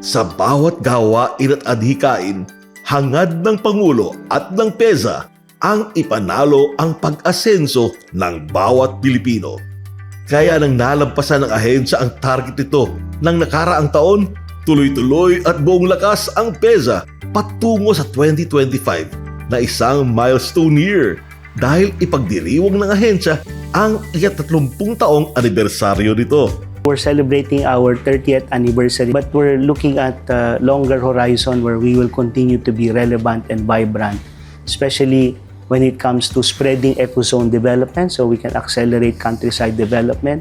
Sa bawat gawain at adhikain, hangad ng Pangulo at ng PEZA ang ipanalo ang pag-asenso ng bawat Pilipino. Kaya nang nalampasan ng ahensya ang target nito ng nakaraang taon, tuloy-tuloy at buong lakas ang PEZA patungo sa 2025 na isang milestone year dahil ipagdiriwang ng ahensya ang ikatatlumpung taong anibersaryo nito. We're celebrating our 30th anniversary, but we're looking at a longer horizon where we will continue to be relevant and vibrant, especially when it comes to spreading ecozone development so we can accelerate countryside development.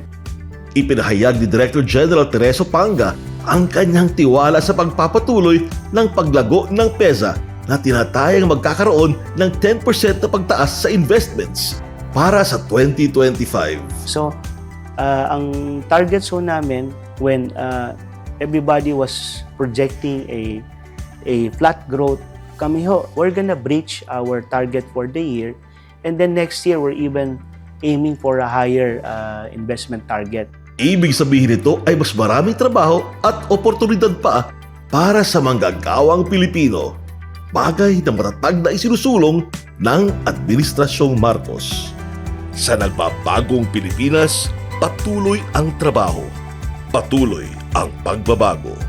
Ipinahayag ni Director General Tereso Panga ang kanyang tiwala sa pagpapatuloy ng paglago ng PEZA na tinatayang magkakaroon ng 10% na pagtaas sa investments para sa 2025. So, uh, ang target zone namin when uh, everybody was projecting a a flat growth, kami ho, we're gonna breach our target for the year and then next year we're even aiming for a higher uh, investment target. Ibig sabihin nito ay mas maraming trabaho at oportunidad pa para sa manggagawang Pilipino. Bagay na matatag na isinusulong ng Administrasyong Marcos. Sa nagbabagong Pilipinas, patuloy ang trabaho. Patuloy ang pagbabago.